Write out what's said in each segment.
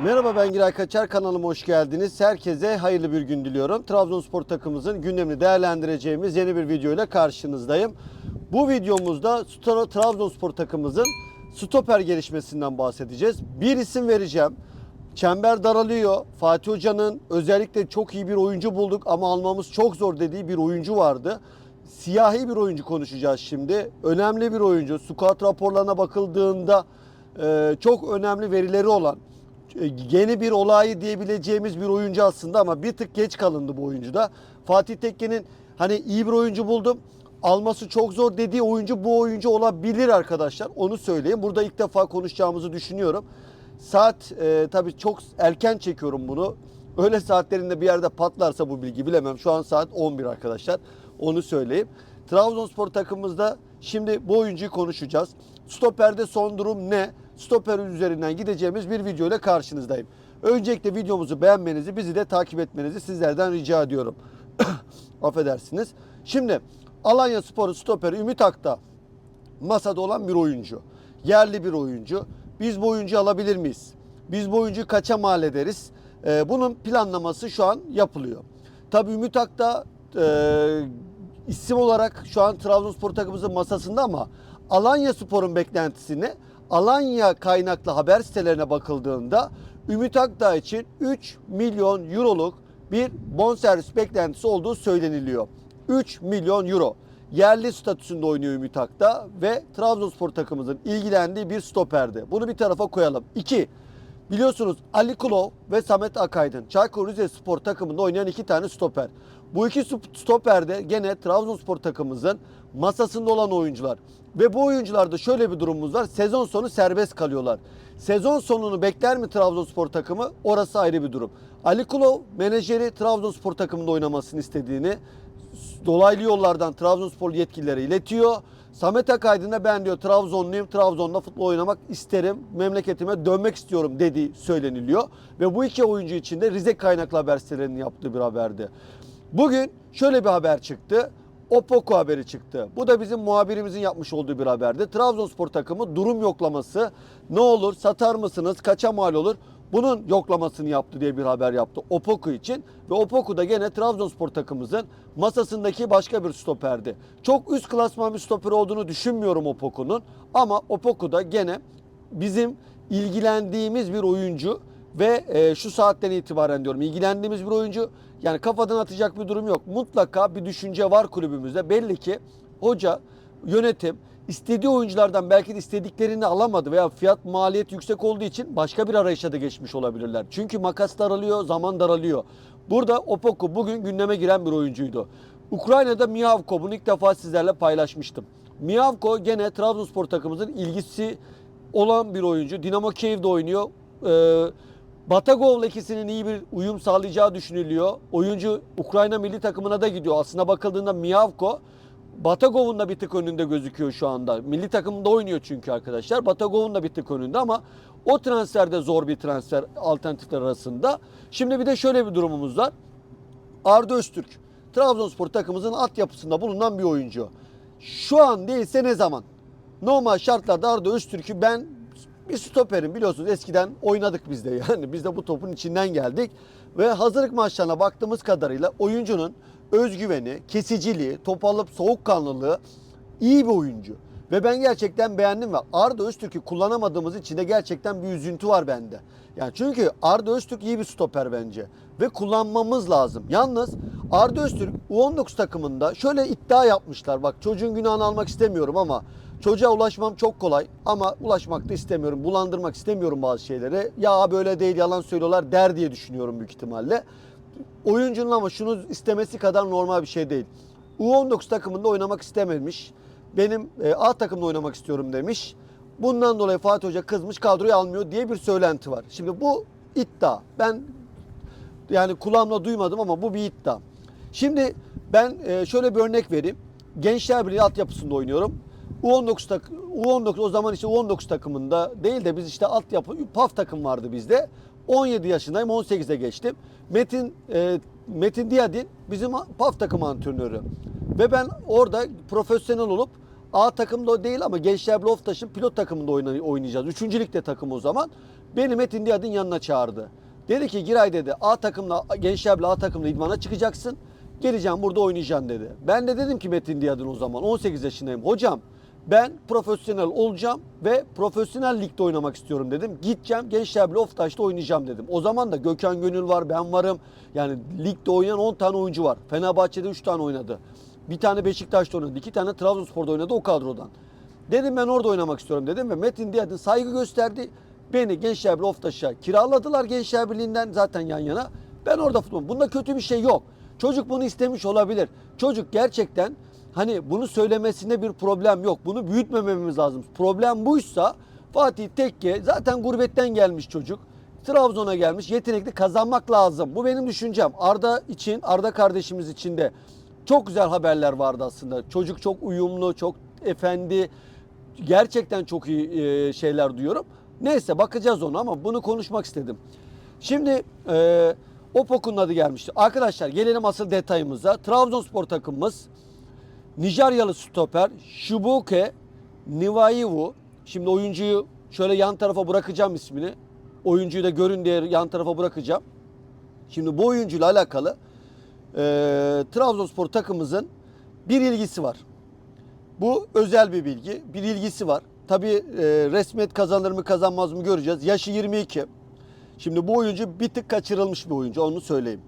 Merhaba ben Giray Kaçar kanalıma hoş geldiniz. Herkese hayırlı bir gün diliyorum. Trabzonspor takımımızın gündemini değerlendireceğimiz yeni bir video ile karşınızdayım. Bu videomuzda Trabzonspor takımımızın stoper gelişmesinden bahsedeceğiz. Bir isim vereceğim. Çember daralıyor. Fatih Hoca'nın özellikle çok iyi bir oyuncu bulduk ama almamız çok zor dediği bir oyuncu vardı. Siyahi bir oyuncu konuşacağız şimdi. Önemli bir oyuncu. Scout raporlarına bakıldığında e, çok önemli verileri olan yeni bir olayı diyebileceğimiz bir oyuncu aslında ama bir tık geç kalındı bu oyuncuda. Fatih Tekke'nin hani iyi bir oyuncu buldum. Alması çok zor dediği oyuncu bu oyuncu olabilir arkadaşlar. Onu söyleyeyim. Burada ilk defa konuşacağımızı düşünüyorum. Saat e, tabii çok erken çekiyorum bunu. Öyle saatlerinde bir yerde patlarsa bu bilgi bilemem. Şu an saat 11 arkadaşlar. Onu söyleyeyim. Trabzonspor takımımızda şimdi bu oyuncuyu konuşacağız. Stoperde son durum ne? Stoper üzerinden gideceğimiz bir video ile karşınızdayım. Öncelikle videomuzu beğenmenizi, bizi de takip etmenizi sizlerden rica ediyorum. Affedersiniz. Şimdi Alanya Sporu stoperi Ümit Akta masada olan bir oyuncu. Yerli bir oyuncu. Biz bu oyuncuyu alabilir miyiz? Biz bu oyuncuyu kaça mal ederiz? Ee, bunun planlaması şu an yapılıyor. Tabii Ümit Akta e, isim olarak şu an Trabzonspor takımımızın masasında ama Alanya Spor'un beklentisini Alanya kaynaklı haber sitelerine bakıldığında Ümit Akdağ için 3 milyon euroluk bir bonservis beklentisi olduğu söyleniliyor. 3 milyon euro. Yerli statüsünde oynuyor Ümit Akdağ ve Trabzonspor takımımızın ilgilendiği bir stoperdi. Bunu bir tarafa koyalım. 2. Biliyorsunuz Ali Kulov ve Samet Akaydın Çaykur Rizespor takımında oynayan iki tane stoper. Bu iki stoper de gene Trabzonspor takımımızın masasında olan oyuncular. Ve bu oyuncularda şöyle bir durumumuz var. Sezon sonu serbest kalıyorlar. Sezon sonunu bekler mi Trabzonspor takımı? Orası ayrı bir durum. Ali Kulov menajeri Trabzonspor takımında oynamasını istediğini dolaylı yollardan Trabzonspor yetkililere iletiyor. Samet Akaydın da ben diyor Trabzonluyum, Trabzon'da futbol oynamak isterim, memleketime dönmek istiyorum dediği söyleniliyor. Ve bu iki oyuncu için de Rize kaynaklı haber sitelerinin yaptığı bir haberdi. Bugün şöyle bir haber çıktı. Opoku haberi çıktı. Bu da bizim muhabirimizin yapmış olduğu bir haberdi. Trabzonspor takımı durum yoklaması ne olur satar mısınız kaça mal olur bunun yoklamasını yaptı diye bir haber yaptı Opoku için. Ve Opoku da gene Trabzonspor takımımızın masasındaki başka bir stoperdi. Çok üst klasman bir stoper olduğunu düşünmüyorum Opoku'nun. Ama Opoku da gene bizim ilgilendiğimiz bir oyuncu ve e, şu saatten itibaren diyorum ilgilendiğimiz bir oyuncu. Yani kafadan atacak bir durum yok. Mutlaka bir düşünce var kulübümüzde. Belli ki hoca, yönetim istediği oyunculardan belki de istediklerini alamadı veya fiyat maliyet yüksek olduğu için başka bir arayışa da geçmiş olabilirler. Çünkü makas daralıyor, zaman daralıyor. Burada Opoku bugün gündeme giren bir oyuncuydu. Ukrayna'da Miyavko bunu ilk defa sizlerle paylaşmıştım. Miyavko gene Trabzonspor takımımızın ilgisi olan bir oyuncu. Dinamo Kiev'de oynuyor. Ee, Batagov'la ikisinin iyi bir uyum sağlayacağı düşünülüyor. Oyuncu Ukrayna milli takımına da gidiyor. Aslında bakıldığında Miyavko Batagov'un da bir tık önünde gözüküyor şu anda. Milli takımında oynuyor çünkü arkadaşlar. Batagov'un da bir tık önünde ama o transferde zor bir transfer alternatifler arasında. Şimdi bir de şöyle bir durumumuz var. Arda Öztürk. Trabzonspor takımımızın altyapısında bulunan bir oyuncu. Şu an değilse ne zaman? Normal şartlarda Arda Öztürk'ü ben bir stoperim biliyorsunuz eskiden oynadık biz de yani biz de bu topun içinden geldik ve hazırlık maçlarına baktığımız kadarıyla oyuncunun özgüveni, kesiciliği, top alıp soğukkanlılığı iyi bir oyuncu. Ve ben gerçekten beğendim ve Arda Öztürk'ü kullanamadığımız için de gerçekten bir üzüntü var bende. Yani çünkü Arda Öztürk iyi bir stoper bence ve kullanmamız lazım. Yalnız Arda Öztürk U19 takımında şöyle iddia yapmışlar. Bak çocuğun günahını almak istemiyorum ama Çocuğa ulaşmam çok kolay ama ulaşmak da istemiyorum. Bulandırmak istemiyorum bazı şeyleri. Ya böyle değil yalan söylüyorlar der diye düşünüyorum büyük ihtimalle. Oyuncunun ama şunu istemesi kadar normal bir şey değil. U19 takımında oynamak istememiş. Benim e, A takımda oynamak istiyorum demiş. Bundan dolayı Fatih Hoca kızmış kadroyu almıyor diye bir söylenti var. Şimdi bu iddia. Ben yani kulağımla duymadım ama bu bir iddia. Şimdi ben e, şöyle bir örnek vereyim. Gençler Birliği altyapısında oynuyorum. U19 tak U19 o zaman işte U19 takımında değil de biz işte altyapı PAF takım vardı bizde. 17 yaşındayım 18'e geçtim. Metin e, Metin Diyadin bizim PAF takım antrenörü. Ve ben orada profesyonel olup A takımda değil ama Gençler Loftaş'ın pilot takımında oynayacağız. Üçüncü ligde takım o zaman. Beni Metin Diyad'ın yanına çağırdı. Dedi ki Giray dedi A takımla gençlerle A takımla idmana çıkacaksın. Geleceğim burada oynayacaksın dedi. Ben de dedim ki Metin Diyad'ın o zaman 18 yaşındayım. Hocam ben profesyonel olacağım ve profesyonel ligde oynamak istiyorum dedim. Gideceğim Gençler Birliği Oftaş'ta oynayacağım dedim. O zaman da Gökhan Gönül var, ben varım. Yani ligde oynayan 10 tane oyuncu var. Fenerbahçe'de 3 tane oynadı. Bir tane Beşiktaş'ta oynadı. iki tane Trabzonspor'da oynadı o kadrodan. Dedim ben orada oynamak istiyorum dedim ve Metin Diyad'ın saygı gösterdi. Beni Gençler Birliği Oftaş'a kiraladılar Gençler Birliği'nden zaten yan yana. Ben orada futbol. Bunda kötü bir şey yok. Çocuk bunu istemiş olabilir. Çocuk gerçekten hani bunu söylemesinde bir problem yok. Bunu büyütmememiz lazım. Problem buysa Fatih Tekke zaten gurbetten gelmiş çocuk. Trabzon'a gelmiş. Yetenekli kazanmak lazım. Bu benim düşüncem. Arda için, Arda kardeşimiz için de çok güzel haberler vardı aslında. Çocuk çok uyumlu, çok efendi. Gerçekten çok iyi e, şeyler duyuyorum. Neyse bakacağız ona ama bunu konuşmak istedim. Şimdi e, Opok'un adı gelmişti. Arkadaşlar gelelim asıl detayımıza. Trabzonspor takımımız Nijeryalı stoper Shubuke Nivaivu. Şimdi oyuncuyu şöyle yan tarafa bırakacağım ismini. Oyuncuyu da görün diye yan tarafa bırakacağım. Şimdi bu oyuncuyla alakalı e, Trabzonspor takımımızın bir ilgisi var. Bu özel bir bilgi. Bir ilgisi var. Tabii e, resmiyet kazanır mı kazanmaz mı göreceğiz. Yaşı 22. Şimdi bu oyuncu bir tık kaçırılmış bir oyuncu onu söyleyeyim.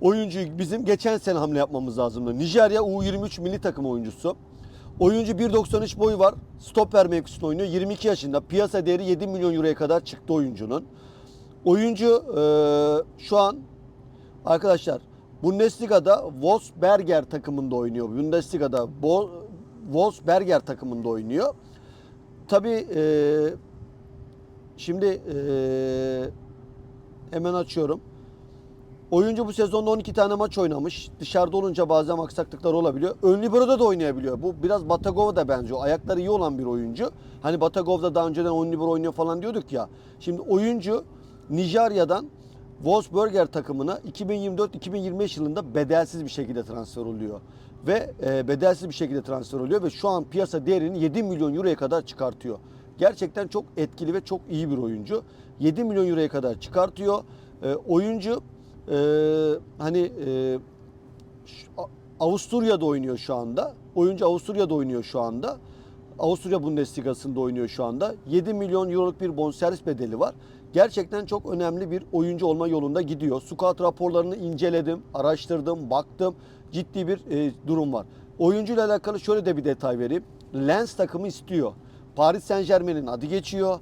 Oyuncuyu bizim geçen sene hamle yapmamız lazımdı. Nijerya U23 milli takım oyuncusu. Oyuncu 1.93 boyu var. Stoper mevkisinde oynuyor. 22 yaşında. Piyasa değeri 7 milyon euroya kadar çıktı oyuncunun. Oyuncu e, şu an arkadaşlar Bundesliga'da Wolfsberger takımında oynuyor. Bundesliga'da Bo- Wolfsberger takımında oynuyor. Tabii e, şimdi e, hemen açıyorum. Oyuncu bu sezonda 12 tane maç oynamış. Dışarıda olunca bazen aksaklıklar olabiliyor. Ön libero'da da oynayabiliyor. Bu biraz Batagov'a da benziyor. Ayakları iyi olan bir oyuncu. Hani Batagov'da daha önceden ön libero oynuyor falan diyorduk ya. Şimdi oyuncu Nijerya'dan Wolfsberger takımına 2024-2025 yılında bedelsiz bir şekilde transfer oluyor. Ve e, bedelsiz bir şekilde transfer oluyor ve şu an piyasa değerini 7 milyon euroya kadar çıkartıyor. Gerçekten çok etkili ve çok iyi bir oyuncu. 7 milyon euroya kadar çıkartıyor. E, oyuncu e, hani e, Avusturya'da oynuyor şu anda. Oyuncu Avusturya'da oynuyor şu anda. Avusturya Bundesliga'sında oynuyor şu anda. 7 milyon euroluk bir bonservis bedeli var. Gerçekten çok önemli bir oyuncu olma yolunda gidiyor. Scout raporlarını inceledim, araştırdım, baktım. Ciddi bir e, durum var. Oyuncuyla alakalı şöyle de bir detay vereyim. Lens takımı istiyor. Paris Saint Germain'in adı geçiyor.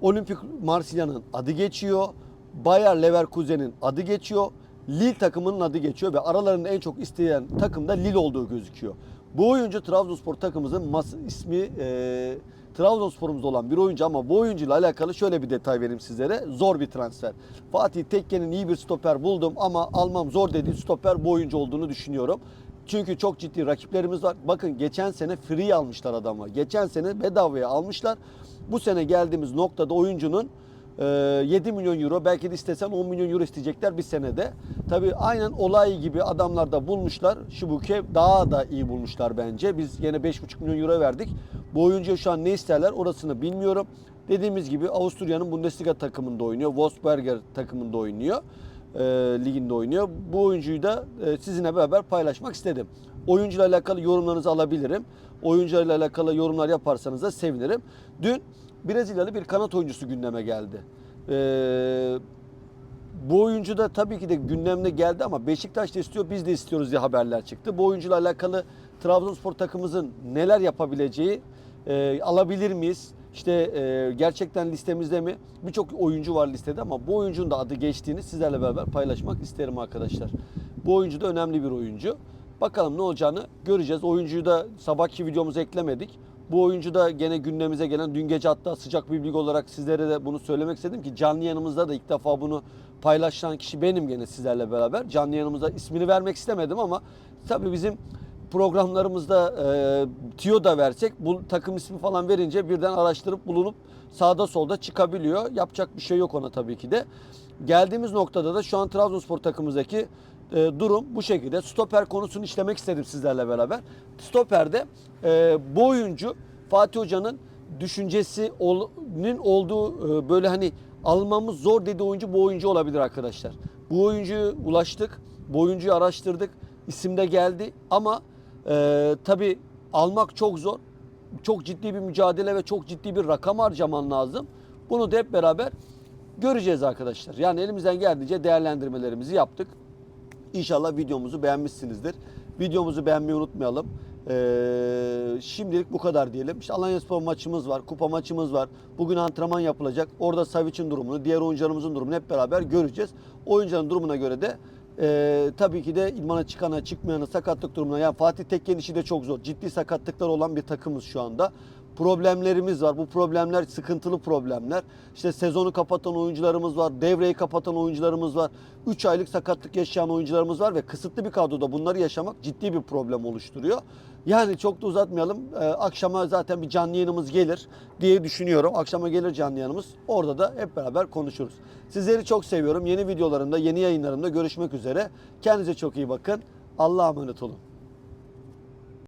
Olimpik Marsilya'nın adı geçiyor. Bayer Leverkusen'in adı geçiyor. Lille takımının adı geçiyor ve aralarında en çok isteyen takım da Lille olduğu gözüküyor. Bu oyuncu Trabzonspor takımımızın ismi e, Trabzonspor'umuz olan bir oyuncu ama bu oyuncuyla alakalı şöyle bir detay vereyim sizlere. Zor bir transfer. Fatih Tekke'nin iyi bir stoper buldum ama almam zor dediği stoper bu oyuncu olduğunu düşünüyorum. Çünkü çok ciddi rakiplerimiz var. Bakın geçen sene free almışlar adamı. Geçen sene bedavaya almışlar. Bu sene geldiğimiz noktada oyuncunun 7 milyon euro belki de istesen 10 milyon euro isteyecekler bir senede. Tabii aynen olay gibi adamlar da bulmuşlar. Şubuke daha da iyi bulmuşlar bence. Biz yine 5,5 milyon euro verdik. Bu oyuncuya şu an ne isterler orasını bilmiyorum. Dediğimiz gibi Avusturya'nın Bundesliga takımında oynuyor. Wolfsberger takımında oynuyor. E, liginde oynuyor. Bu oyuncuyu da e, sizinle beraber paylaşmak istedim. Oyuncuyla alakalı yorumlarınızı alabilirim. Oyuncuyla alakalı yorumlar yaparsanız da sevinirim. Dün Brezilyalı bir kanat oyuncusu gündeme geldi. Ee, bu oyuncu da tabii ki de gündemde geldi ama Beşiktaş da istiyor, biz de istiyoruz diye haberler çıktı. Bu oyuncuyla alakalı Trabzonspor takımımızın neler yapabileceği, e, alabilir miyiz? İşte e, gerçekten listemizde mi? Birçok oyuncu var listede ama bu oyuncunun da adı geçtiğini sizlerle beraber paylaşmak isterim arkadaşlar. Bu oyuncu da önemli bir oyuncu. Bakalım ne olacağını göreceğiz. Oyuncuyu da sabahki videomuza eklemedik. Bu oyuncu da gene gündemimize gelen dün gece hatta sıcak bir bilgi olarak sizlere de bunu söylemek istedim ki canlı yanımızda da ilk defa bunu paylaşan kişi benim gene sizlerle beraber. Canlı yanımızda ismini vermek istemedim ama tabii bizim programlarımızda e, tiyo da versek bu takım ismi falan verince birden araştırıp bulunup sağda solda çıkabiliyor. Yapacak bir şey yok ona tabii ki de. Geldiğimiz noktada da şu an Trabzonspor takımımızdaki e, durum bu şekilde. Stoper konusunu işlemek istedim sizlerle beraber. Stoper'de e, bu oyuncu Fatih Hoca'nın düşüncesinin olduğu e, böyle hani almamız zor dediği oyuncu bu oyuncu olabilir arkadaşlar. Bu oyuncuyu ulaştık. Bu oyuncuyu araştırdık. İsim de geldi ama e, tabii almak çok zor. Çok ciddi bir mücadele ve çok ciddi bir rakam harcaman lazım. Bunu da hep beraber göreceğiz arkadaşlar. Yani elimizden geldiğince değerlendirmelerimizi yaptık. İnşallah videomuzu beğenmişsinizdir. Videomuzu beğenmeyi unutmayalım. Ee, şimdilik bu kadar diyelim. İşte Alanya Spor maçımız var, kupa maçımız var. Bugün antrenman yapılacak. Orada Savic'in durumunu, diğer oyuncularımızın durumunu hep beraber göreceğiz. Oyuncuların durumuna göre de e, tabii ki de idmana çıkana, çıkmayana, sakatlık durumuna. Yani Fatih Tekken işi de çok zor. Ciddi sakatlıklar olan bir takımız şu anda problemlerimiz var. Bu problemler sıkıntılı problemler. İşte sezonu kapatan oyuncularımız var, devreyi kapatan oyuncularımız var. 3 aylık sakatlık yaşayan oyuncularımız var ve kısıtlı bir kadroda bunları yaşamak ciddi bir problem oluşturuyor. Yani çok da uzatmayalım. Ee, akşama zaten bir canlı yayınımız gelir diye düşünüyorum. Akşama gelir canlı yayınımız. Orada da hep beraber konuşuruz. Sizleri çok seviyorum. Yeni videolarımda, yeni yayınlarımda görüşmek üzere. Kendinize çok iyi bakın. Allah'a emanet olun.